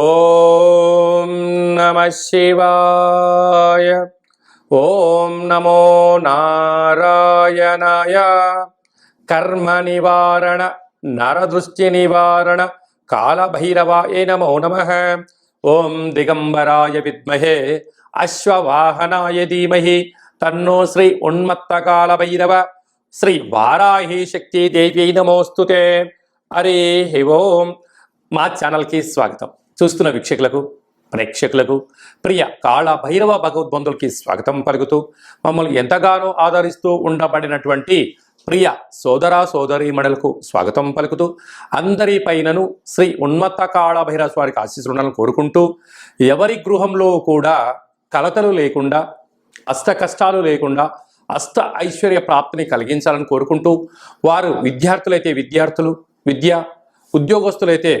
ఓం నమ శివాయ. ఓం నమో నారాయణాయ. కర్మ నివారణ నరదృష్టి నివారణ కాళభైరవాయ నమో నమ. ఓం దిగంబరాయ విద్మహే అశ్వవాహనాయ ధీమహి. తన్నో శ్రీ ఉన్మత్త కాళభైరవ శ్రీ వారాహి శక్తి దేవి నమోస్తుతే. హరి ఓం. మా ఛానల్కి స్వాగతం. చూస్తున్న వీక్షకులకు ప్రేక్షకులకు ప్రియ కాళ భైరవ భగవద్బంధులకి స్వాగతం పలుకుతూ మమ్మల్ని ఎంతగానో ఆదరిస్తూ ఉండబడినటువంటి ప్రియ సోదర సోదరీమణులకు స్వాగతం పలుకుతూ అందరి పైనను శ్రీ ఉన్మత్త కాళ భైరవ స్వారికి ఆశీస్సులను కోరుకుంటూ ఎవరి గృహంలో కూడా కలతలు లేకుండా అష్ట కష్టాలు లేకుండా అష్ట ఐశ్వర్య ప్రాప్తిని కలిగించాలని కోరుకుంటూ వారు విద్యార్థులైతే విద్యార్థులు విద్య ఉద్యోగస్తులైతే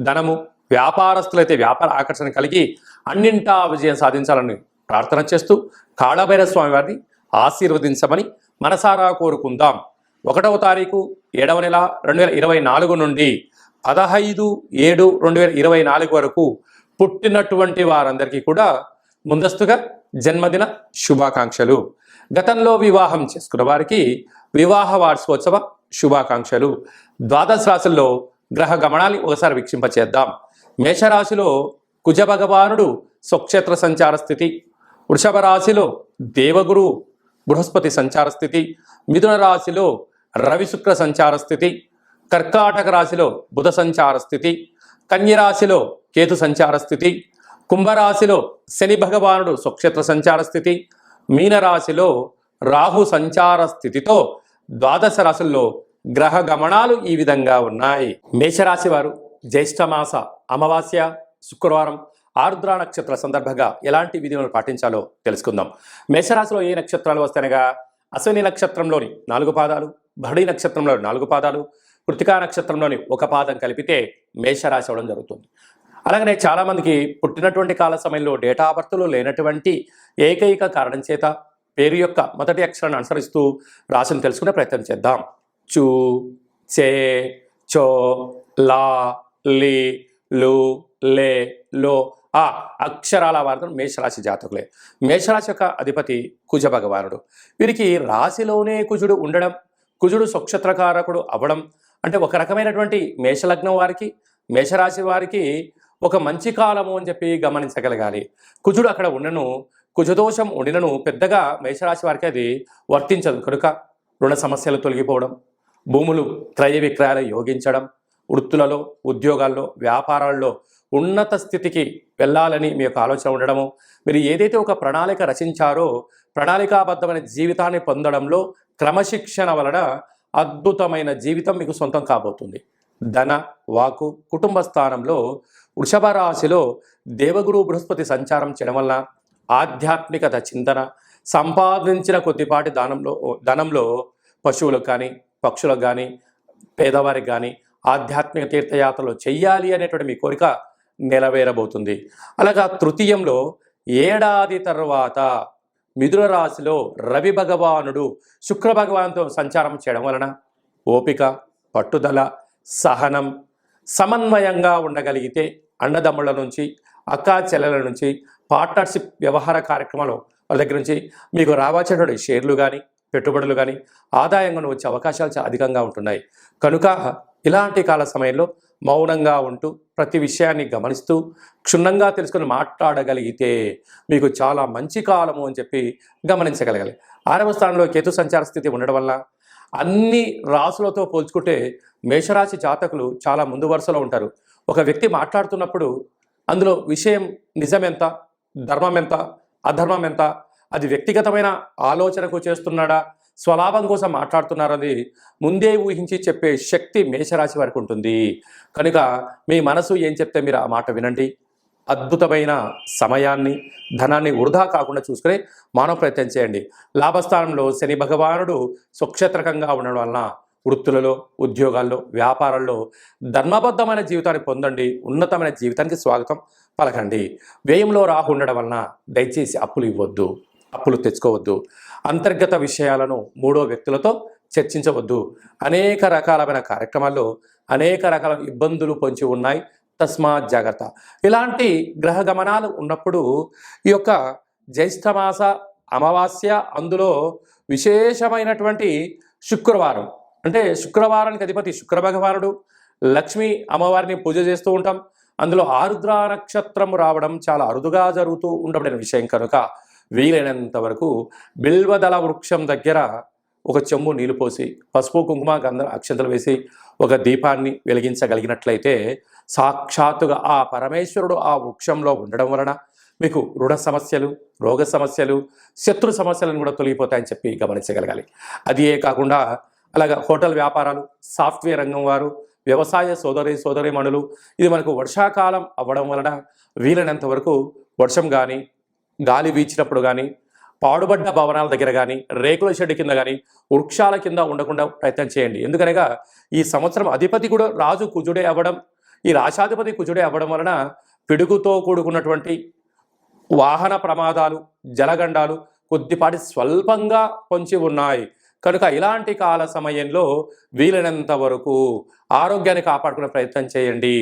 ధనము వ్యాపారస్తులైతే వ్యాపార ఆకర్షణ కలిగి అన్నింటా విజయం సాధించాలని ప్రార్థన చేస్తూ కాళభైరవ స్వామి వారిని ఆశీర్వదించమని మనసారా కోరుకుందాం. ఒకటవ తారీఖు ఏడవ నెల రెండు వేల ఇరవై నాలుగు నుండి పదహైదు ఏడు రెండు వేల ఇరవై నాలుగు వరకు పుట్టినటువంటి వారందరికీ కూడా ముందస్తుగా జన్మదిన శుభాకాంక్షలు. గతంలో వివాహం చేసుకున్న వారికి వివాహ వార్షికోత్సవ శుభాకాంక్షలు. ద్వాదశ రాశుల్లో గ్రహ గమనాన్ని ఒకసారి వీక్షింపచేద్దాం. మేషరాశిలో కుజ భగవానుడు స్వక్షేత్ర సంచార స్థితి వృషభ రాశిలో దేవగురు బృహస్పతి సంచార స్థితి మిథున రాశిలో రవి శుక్ర సంచార స్థితి కర్కాటక రాశిలో బుధ సంచార స్థితి కన్యరాశిలో కేతు సంచార స్థితి కుంభరాశిలో శని భగవానుడు స్వక్షేత్ర సంచార స్థితి మీనరాశిలో రాహు సంచార స్థితితో ద్వాదశ రాశుల్లో గ్రహ గమనాలు ఈ విధంగా ఉన్నాయి. మేషరాశి వారు జ్యేష్ఠమాస అమావాస్య శుక్రవారం ఆరుద్ర నక్షత్ర సందర్భంగా ఎలాంటి విధులను పాటించాలో తెలుసుకుందాం. మేషరాశిలో ఏ నక్షత్రాలు వస్తాయనగా అశ్విని నక్షత్రంలోని నాలుగు పాదాలు భరణి నక్షత్రంలోని నాలుగు పాదాలు కృతికా నక్షత్రంలోని ఒక పాదం కలిపితే మేషరాశి అవడం జరుగుతుంది. అలాగనే చాలామందికి పుట్టినటువంటి కాల సమయంలో డేటా బర్త్లు లేనటువంటి ఏకైక కారణం చేత పేరు యొక్క మొదటి అక్షరాన్ని అనుసరిస్తూ రాశిని తెలుసుకునే ప్రయత్నం చేద్దాం. చూ చే చో లా లి లు లే లో ఆ అక్షరాల వార్తలు మేషరాశి జాతకులే. మేషరాశి యొక్క అధిపతి కుజ భగవానుడు. వీరికి రాశిలోనే కుజుడు ఉండడం కుజుడు స్వక్షత్రకారకుడు అవ్వడం అంటే ఒక రకమైనటువంటి మేషలగ్నం వారికి మేషరాశి వారికి ఒక మంచి కాలము అని చెప్పి గమనించగలగాలి. కుజుడు అక్కడ ఉండను కుజదోషం ఉండినను పెద్దగా మేషరాశి వారికి అది వర్తించదు. కనుక రుణ సమస్యలు తొలగిపోవడం భూములు క్రయ విక్రయాలు యోగించడం వృత్తులలో ఉద్యోగాల్లో వ్యాపారాల్లో ఉన్నత స్థితికి వెళ్ళాలని మీ యొక్క ఆలోచన ఉండడము మీరు ఏదైతే ఒక ప్రణాళిక రచించారో ప్రణాళికాబద్ధమైన జీవితాన్ని పొందడంలో క్రమశిక్షణ వలన అద్భుతమైన జీవితం మీకు సొంతం కాబోతుంది. ధన వాకు కుటుంబ స్థానంలో వృషభ రాశిలో దేవగురు బృహస్పతి సంచారం చేయడం వల్ల ఆధ్యాత్మికత చింతన సంపాదించిన కొద్దిపాటి దానంలో ధనంలో పశువులకు కానీ పక్షులకు కానీ పేదవారికి కానీ ఆధ్యాత్మిక తీర్థయాత్రలు చెయ్యాలి అనేటువంటి మీ కోరిక నెరవేరబోతుంది. అలాగా తృతీయంలో ఏడాది తర్వాత మిథున రాశిలో రవి భగవానుడు శుక్ర భగవానుతో సంచారం చేయడం వలన ఓపిక పట్టుదల సహనం సమన్వయంగా ఉండగలిగితే అన్నదమ్ముల నుంచి అక్కా చెల్లెల నుంచి పార్ట్నర్షిప్ వ్యవహార కార్యక్రమాలు వాళ్ళ దగ్గర నుంచి మీకు రావాల్సినటువంటి షేర్లు కానీ పెట్టుబడులు కానీ ఆదాయంగా వచ్చే అవకాశాలు చాలా అధికంగా ఉంటున్నాయి. కనుక ఇలాంటి కాల సమయంలో మౌనంగా ఉంటూ ప్రతి విషయాన్ని గమనిస్తూ క్షుణ్ణంగా తెలుసుకుని మాట్లాడగలిగితే మీకు చాలా మంచి కాలము అని చెప్పి గమనించగలగాలి. ఆరవ స్థానంలో కేతు సంచార స్థితి ఉండడం వల్ల అన్ని రాసులతో పోల్చుకుంటే మేషరాశి జాతకులు చాలా ముందు వరుసలో ఉంటారు. ఒక వ్యక్తి మాట్లాడుతున్నప్పుడు అందులో విషయం నిజమెంత ధర్మం ఎంత అధర్మం ఎంత అది వ్యక్తిగతమైన ఆలోచనకు చేస్తున్నాడా స్వలాభం కోసం మాట్లాడుతున్నారని ముందే ఊహించి చెప్పే శక్తి మేషరాశి వారికి ఉంటుంది. కనుక మీ మనసు ఏం చెప్తే మీరు ఆ మాట వినండి. అద్భుతమైన సమయాన్ని ధనాన్ని వృధా కాకుండా చూసుకుని మానవ ప్రయత్నం చేయండి. లాభస్థానంలో శని భగవానుడు సుక్షేత్రకంగా ఉండడం వలన వృత్తులలో ఉద్యోగాల్లో వ్యాపారాల్లో ధర్మబద్ధమైన జీవితాన్ని పొందండి. ఉన్నతమైన జీవితానికి స్వాగతం పలకండి. వ్యయంలో రాహు ఉండడం వలన దయచేసి అప్పులు ఇవ్వద్దు. అప్పులు తెచ్చుకోవద్దు. అంతర్గత విషయాలను మూడో వ్యక్తులతో చర్చించవద్దు. అనేక రకాలమైన కార్యక్రమాల్లో అనేక రకాల ఇబ్బందులు పొంచి ఉన్నాయి. తస్మాత్ జాగ్రత్త. ఇలాంటి గ్రహ గమనాలు ఉన్నప్పుడు ఈ యొక్క జ్యేష్ఠమాస అమావాస్య అందులో విశేషమైనటువంటి శుక్రవారం. అంటే శుక్రవారానికి అధిపతి శుక్ర భగవానుడు లక్ష్మీ అమ్మవారిని పూజ చేస్తూ ఉంటాం. అందులో ఆరుద్ర నక్షత్రం రావడం చాలా అరుదుగా జరుగుతూ ఉండబడిన విషయం కనుక వీలైనంత వరకు బిల్వదళ వృక్షం దగ్గర ఒక చెంబు నీళ్ళు పోసి పసుపు కుంకుమ గంధ అక్షంతలు వేసి ఒక దీపాన్ని వెలిగించగలిగినట్లయితే సాక్షాత్తుగా ఆ పరమేశ్వరుడు ఆ వృక్షంలో ఉండడం వలన మీకు రుణ సమస్యలు రోగ సమస్యలు శత్రు సమస్యలను కూడా తొలగిపోతాయని చెప్పి గమనించగలగాలి. అదే కాకుండా అలాగా హోటల్ వ్యాపారాలు సాఫ్ట్వేర్ రంగం వారు వ్యవసాయ సోదరి సోదరిమణులు ఇది మనకు వర్షాకాలం అవ్వడం వలన వీలైనంత వరకు వర్షం కానీ గాలి వీచినప్పుడు కానీ పాడుబడ్డ భవనాల దగ్గర కానీ రేకుల షెడ్ కింద కానీ వృక్షాల కింద ఉండకుండా ప్రయత్నం చేయండి. ఎందుకనగా ఈ సంవత్సరం అధిపతి కూడా రాజు కుజుడే అవ్వడం ఈ రాశాధిపతి కుజుడే అవ్వడం వలన పిడుగుతో కూడుకున్నటువంటి వాహన ప్రమాదాలు జలగండాలు కొద్దిపాటి స్వల్పంగా పొంచి ఉన్నాయి. కనుక ఇలాంటి కాల సమయంలో వీలైనంత వరకు ఆరోగ్యాన్ని కాపాడుకునే ప్రయత్నం చేయండి.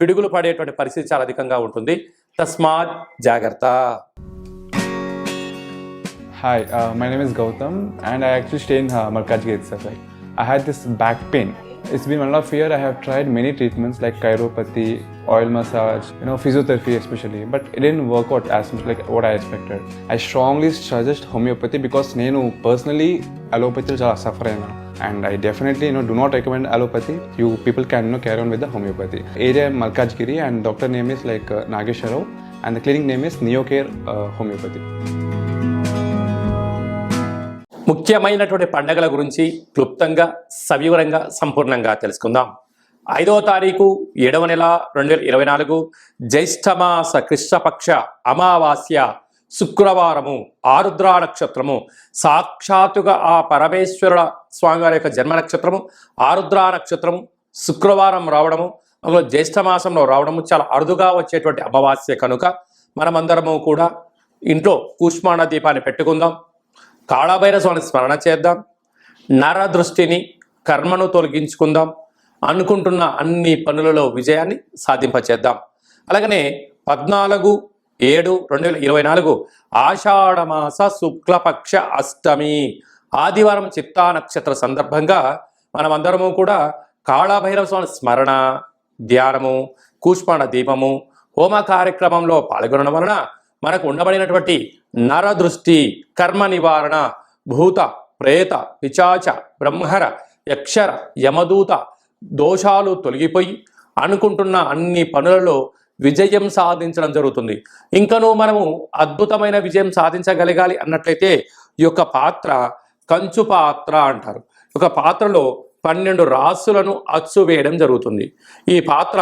పిడుగులు పడేటువంటి పరిస్థితి చాలా అధికంగా ఉంటుంది. Tasmad Jagarta. Hi, uh, my name is Gautam, and I actually stay in uh, Markaj Gate, I had this back pain. It's been one of year. I have tried many treatments like chiropathy, oil massage you know, physiotherapy but But it didn't work out as much I what I expected. I strongly suggest నేను personally అలోపతిలో చాలా suffer అయినా and I definitely no do not recommend allopathy you people can no carry on with the homeopathy area Malkajgiri and doctor name is like Nageswararao and the clinic name is Neocare homeopathy ముఖ్యమైనటువంటి పండగల గురించి క్లుప్తంగా సవివరంగా సంపూర్ణంగా తెలుసుకుందాం ఐదవ తారీఖు ఏడవ నెల రెండు వేల ఇరవై నాలుగు జ్యేష్ఠమాస కృష్ణపక్ష అమావాస్య శుక్రవారము ఆరుద్ర నక్షత్రము సాక్షాత్తుగా ఆ పరమేశ్వరుల స్వామివారి యొక్క జన్మ నక్షత్రము ఆరుద్ర నక్షత్రము శుక్రవారం రావడము అందులో జ్యేష్ఠమాసంలో రావడము చాలా అరుదుగా వచ్చేటువంటి అమావాస్య కనుక మనమందరము కూడా ఇంట్లో కూష్మాణ దీపాన్ని పెట్టుకుందాం కాళభైరస్వామి స్మరణ చేద్దాం నర దృష్టిని కర్మను తొలగించుకుందాం అనుకుంటున్న అన్ని పనులలో విజయాన్ని సాధింపచేద్దాం. అలాగనే పద్నాలుగు ఏడు రెండు వేల ఇరవై నాలుగు ఆషాఢమాస శుక్లపక్ష అష్టమి ఆదివారం చిత్తా నక్షత్ర సందర్భంగా మనమందరము కూడా కాళభైరవ స్వామి స్మరణ ధ్యానము కూష్మాణ దీపము హోమ కార్యక్రమంలో పాల్గొనడం వలన మనకు ఉండబడినటువంటి నరదృష్టి కర్మ నివారణ భూత ప్రేత పిచాచ బ్రహ్మర యక్షర యమదూత దోషాలు తొలగిపోయి అనుకుంటున్న అన్ని పనులలో విజయం సాధించడం జరుగుతుంది. ఇంకనూ మనము అద్భుతమైన విజయం సాధించగలగాలి అన్నట్లయితే ఈ యొక్క పాత్ర కంచు పాత్ర అంటారు. ఒక పాత్రలో పన్నెండు రాసులను అచ్చు వేయడం జరుగుతుంది. ఈ పాత్ర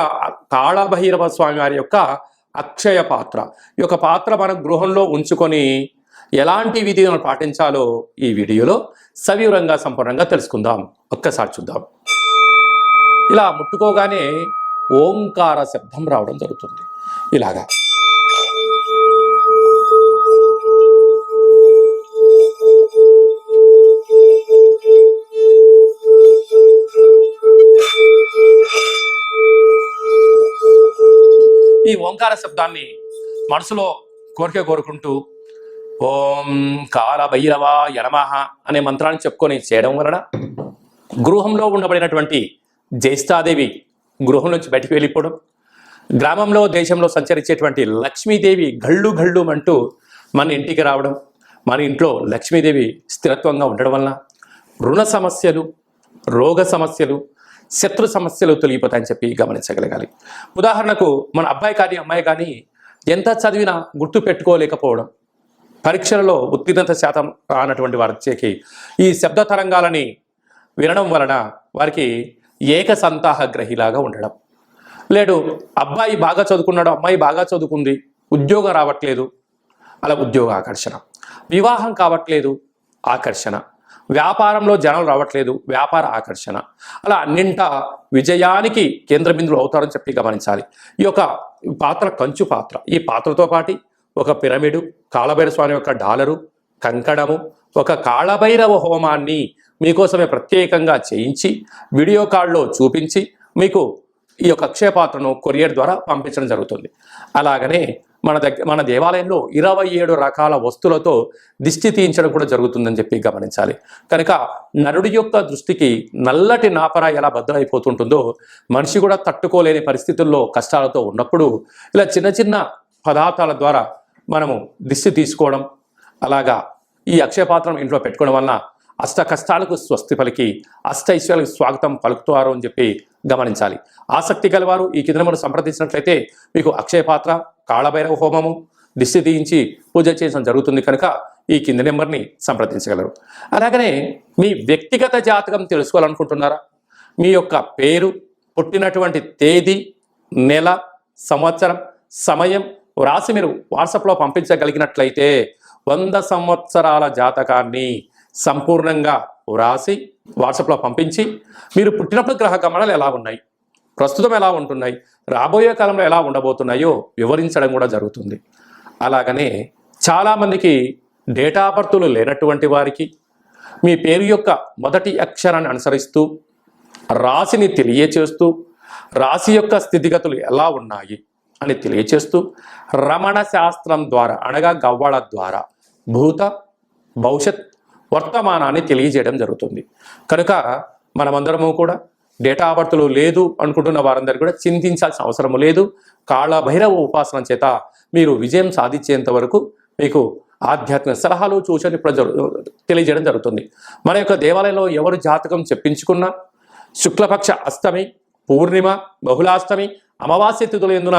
కాళభైరవ స్వామి వారి యొక్క అక్షయ పాత్ర. ఈ యొక్క పాత్ర మన గృహంలో ఉంచుకొని ఎలాంటి విధులను పాటించాలో ఈ వీడియోలో సవివరంగా సంపూర్ణంగా తెలుసుకుందాం. ఒక్కసారి చూద్దాం. ఇలా ముట్టుకోగానే ఓంకార శబ్దం రావడం జరుగుతుంది. ఇలాగా. ఈ ఓంకార శబ్దాన్ని మనసులో కోరిక కోరుకుంటూ ఓం కాల భైరవ యనమహ అనే మంత్రాన్ని చెప్పుకొని చేయడం వలన గృహంలో ఉండబడినటువంటి జ్యేష్ఠాదేవి గృహం నుంచి బయటికి వెళ్ళిపోవడం గ్రామంలో దేశంలో సంచరించేటువంటి లక్ష్మీదేవి గళ్ళు గళ్ళు అంటూ మన ఇంటికి రావడం మన ఇంట్లో లక్ష్మీదేవి స్థిరత్వంగా ఉండడం వలన రుణ సమస్యలు రోగ సమస్యలు శత్రు సమస్యలు తొలగిపోతాయని చెప్పి గమనించగలగాలి. ఉదాహరణకు మన అబ్బాయి కానీ అమ్మాయి కానీ ఎంత చదివినా గుర్తు పెట్టుకోలేకపోవడం పరీక్షలలో ఉత్తీర్ణత శాతం రానటువంటి వారికి ఈ శబ్ద తరంగాలని వినడం వలన వారికి ఏక సంతాహ గ్రహిలాగా ఉండడం. లేడు అబ్బాయి బాగా చదువుకున్నాడు అమ్మాయి బాగా చదువుకుంది ఉద్యోగం రావట్లేదు. అలా ఉద్యోగ ఆకర్షణ. వివాహం కావట్లేదు ఆకర్షణ. వ్యాపారంలో జనం రావట్లేదు వ్యాపార ఆకర్షణ. అలా అన్నింట విజయానికి కేంద్ర బిందులు అవుతారని చెప్పి గమనించాలి. ఈ యొక్క పాత్ర కంచు పాత్ర. ఈ పాత్రతో పాటి ఒక పిరమిడు కాలభైర స్వామి యొక్క డాలరు కంకణము ఒక కాళభైరవ హోమాన్ని మీకోసమే ప్రత్యేకంగా చేయించి వీడియో కాల్లో చూపించి మీకు ఈ యొక్క అక్షయపాత్రను కొరియర్ ద్వారా పంపించడం జరుగుతుంది. అలాగనే మన దగ్గర మన దేవాలయంలో ఇరవై ఏడు రకాల వస్తువులతో దిష్టి తీయించడం కూడా జరుగుతుందని చెప్పి గమనించాలి. కనుక నరుడి యొక్క దృష్టికి నల్లటి నాపర ఎలా బద్దలైపోతుంటుందో మనిషి కూడా తట్టుకోలేని పరిస్థితుల్లో కష్టాలతో ఉన్నప్పుడు ఇలా చిన్న చిన్న పదార్థాల ద్వారా మనము దిష్టి తీసుకోవడం అలాగా ఈ అక్షయపాత్రం ఇంట్లో పెట్టుకోవడం వలన అష్ట కష్టాలకు స్వస్తి పలికి అష్టైశ్వర్యాలకు స్వాగతం పలుకుతారు అని చెప్పి గమనించాలి. ఆసక్తి గలవారు ఈ కిందమును సంప్రదించినట్లయితే మీకు అక్షయపాత్ర కాళభైరవ హోమము దిష్టి తీయించి పూజ చేయడం జరుగుతుంది కనుక ఈ కింది నెంబర్ని సంప్రదించగలరు. అలాగనే మీ వ్యక్తిగత జాతకం తెలుసుకోవాలనుకుంటున్నారా? మీ యొక్క పేరు పుట్టినటువంటి తేదీ నెల సంవత్సరం సమయం వ్రాసి మీరు వాట్సాప్లో పంపించగలిగినట్లయితే వంద సంవత్సరాల జాతకాన్ని సంపూర్ణంగా వ్రాసి వాట్సాప్లో పంపించి మీరు పుట్టినప్పుడు గ్రహ గమనాలు ఎలా ఉన్నాయి? ప్రస్తుతం ఎలా ఉంటున్నాయి? రాబోయే కాలంలో ఎలా ఉండబోతున్నాయో వివరించడం కూడా జరుగుతుంది. అలాగనే చాలామందికి డేటా బర్తులు లేనటువంటి వారికి మీ పేరు యొక్క మొదటి అక్షరాన్ని అనుసరిస్తూ రాశిని తెలియచేస్తూ రాశి యొక్క స్థితిగతులు ఎలా ఉన్నాయి? అని తెలియచేస్తూ రమణ శాస్త్రం ద్వారా అనగా గవ్వళ ద్వారా భూత భవిష్యత్ వర్తమానాన్ని తెలియజేయడం జరుగుతుంది. కనుక మనమందరము కూడా డేటా బర్త్లు లేదు అనుకుంటున్న వారందరూ కూడా చింతించాల్సిన అవసరం లేదు. కాళభైరవ ఉపాసన చేత మీరు విజయం సాధించేంత వరకు మీకు ఆధ్యాత్మిక సలహాలు సూచనలు ఇప్పుడు తెలియజేయడం జరుగుతుంది. మన యొక్క దేవాలయంలో ఎవరు జాతకం చెప్పించుకున్నా శుక్లపక్ష అష్టమి పూర్ణిమ బహుళాష్టమి అమావాస్య తిథుల ఎందున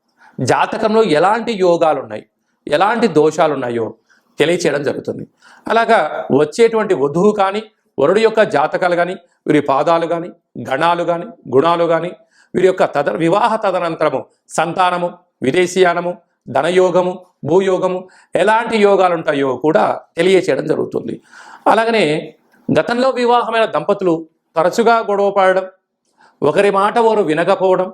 జాతకంలో ఎలాంటి యోగాలు ఉన్నాయి ఎలాంటి దోషాలు ఉన్నాయో తెలియచేయడం జరుగుతుంది. అలాగా వచ్చేటువంటి వధువు కానీ వరుడు యొక్క జాతకాలు కానీ వీరి పాదాలు కానీ గణాలు కానీ గుణాలు కానీ వీరి యొక్క తద వివాహ తదనంతరము సంతానము విదేశీయానము ధనయోగము భూయోగము ఎలాంటి యోగాలు ఉంటాయో కూడా తెలియచేయడం జరుగుతుంది. అలాగనే గతంలో వివాహమైన దంపతులు తరచుగా గొడవ పడడం ఒకరి మాట వారు వినకపోవడం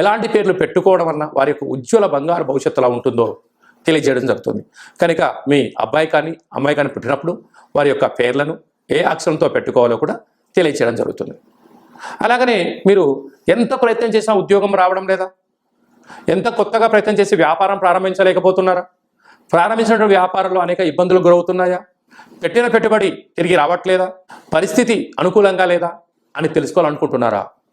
ఎలాంటి పేర్లు పెట్టుకోవడం వలన వారి యొక్క ఉజ్వల బంగారు భవిష్యత్తు ఎలా ఉంటుందో తెలియజేయడం జరుగుతుంది. కనుక మీ అబ్బాయి కానీ అమ్మాయి కానీ పుట్టినప్పుడు వారి యొక్క పేర్లను ఏ అక్షరంతో పెట్టుకోవాలో కూడా తెలియజేయడం జరుగుతుంది. అలాగనే మీరు ఎంత ప్రయత్నం చేసినా ఉద్యోగం రావడం లేదా? ఎంత కొత్తగా ప్రయత్నం చేసి వ్యాపారం ప్రారంభించలేకపోతున్నారా? ప్రారంభించినటువంటి వ్యాపారంలో అనేక ఇబ్బందులు గురవుతున్నాయా? పెట్టిన పెట్టుబడి తిరిగి రావట్లేదా? పరిస్థితి అనుకూలంగా లేదా అని తెలుసుకోవాలనుకుంటున్నారా?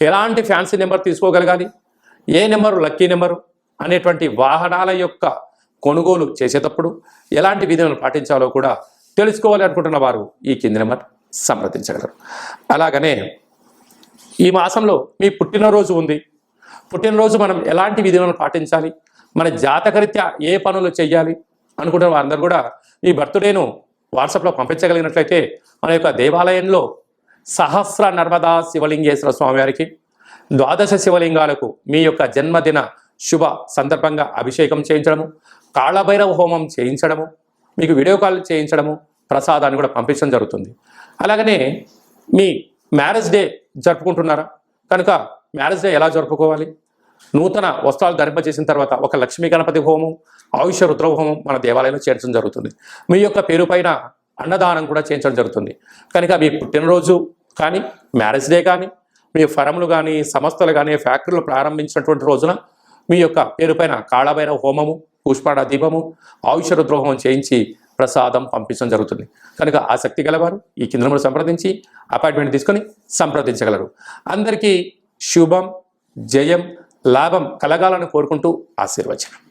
ఎలాంటి ఫ్యాన్సీ నెంబర్ తీసుకోగలగాలి? ఏ నెంబరు లక్కీ నెంబరు? అనేటువంటి వాహనాల యొక్క కొనుగోలు చేసేటప్పుడు ఎలాంటి విధులను పాటించాలో కూడా తెలుసుకోవాలి అనుకుంటున్న వారు ఈ కింది నెంబర్ సంప్రదించగలరు. అలాగనే ఈ మాసంలో మీ పుట్టినరోజు ఉంది. పుట్టినరోజు మనం ఎలాంటి విధులను పాటించాలి? మన జాతకరీత్యా ఏ పనులు చేయాలి అనుకుంటున్న వారందరూ కూడా మీ బర్త్డేను వాట్సాప్లో పంపించగలిగినట్లయితే మన యొక్క దేవాలయంలో సహస్ర నర్మదా శివలింగేశ్వర స్వామివారికి ద్వాదశ శివలింగాలకు మీ యొక్క జన్మదిన శుభ సందర్భంగా అభిషేకం చేయించడము కాళభైరవ హోమం చేయించడము మీకు వీడియో కాల్ చేయించడము ప్రసాదాన్ని కూడా పంపించడం జరుగుతుంది. అలాగనే మీ మ్యారేజ్ డే జరుపుకుంటున్నారా? కనుక మ్యారేజ్ డే ఎలా జరుపుకోవాలి? నూతన వస్త్రాలు ధరింపజేసిన తర్వాత ఒక లక్ష్మీ గణపతి హోమం ఆయుష రుద్ర హోమం మన దేవాలయంలో చేర్చడం జరుగుతుంది. మీ యొక్క పేరు పైన అన్నదానం కూడా చేయించడం జరుగుతుంది. కనుక మీ పుట్టినరోజు కానీ మ్యారేజ్ డే కానీ మీ ఫరములు కానీ సంస్థలు కానీ ఫ్యాక్టరీలు ప్రారంభించినటువంటి రోజున మీ యొక్క పేరు పైన కాళభైరవ హోమము పుష్పాడ దీపము ఆయుష రుద్ర చేయించి ప్రసాదం పంపించడం జరుగుతుంది. కనుక ఆసక్తి గలవారు ఈ కేంద్రంలో సంప్రదించి అపాయింట్మెంట్ తీసుకొని సంప్రదించగలరు. అందరికీ శుభం జయం లాభం కలగాలని కోరుకుంటూ ఆశీర్వచనం.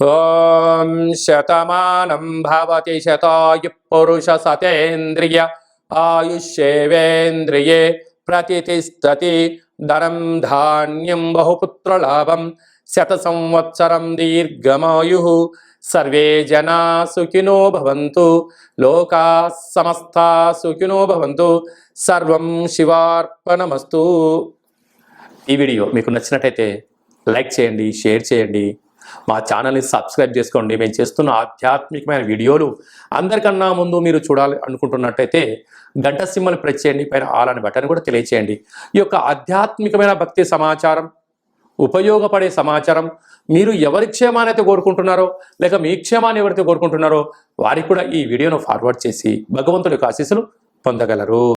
ఓం శతమానం భవతి శతాయు పురుష సతేంద్రియ ఆయుష్యేవేంద్రియే ప్రతిష్టతి ధనం ధాన్యం బహుపుత్రలాభం శత సంవత్సరం దీర్ఘమాయు సర్వే జనా సుఖినో భవంతు లోకా సమస్తా సుఖినో భవంతు సర్వం శివార్పణమస్తు ఈ వీడియో మీకు నచ్చినట్టయితే లైక్ చేయండి షేర్ చేయండి. మా ఛానల్ని సబ్స్క్రైబ్ చేసుకోండి. మేము చేస్తున్న ఆధ్యాత్మికమైన వీడియోలు అందరికన్నా ముందు మీరు చూడాలి అనుకుంటున్నట్టయితే గంట సింహలు ప్రెస్ చేయండి. పైన ఆలని బటన్ కూడా తెలియచేయండి. ఈ యొక్క ఆధ్యాత్మికమైన భక్తి సమాచారం ఉపయోగపడే సమాచారం మీరు ఎవరి క్షేమాన్ని అయితే కోరుకుంటున్నారో లేక మీ క్షేమాన్ని ఎవరైతే కోరుకుంటున్నారో వారికి కూడా ఈ వీడియోను ఫార్వర్డ్ చేసి భగవంతుడి యొక్క ఆశీస్సులు పొందగలరు.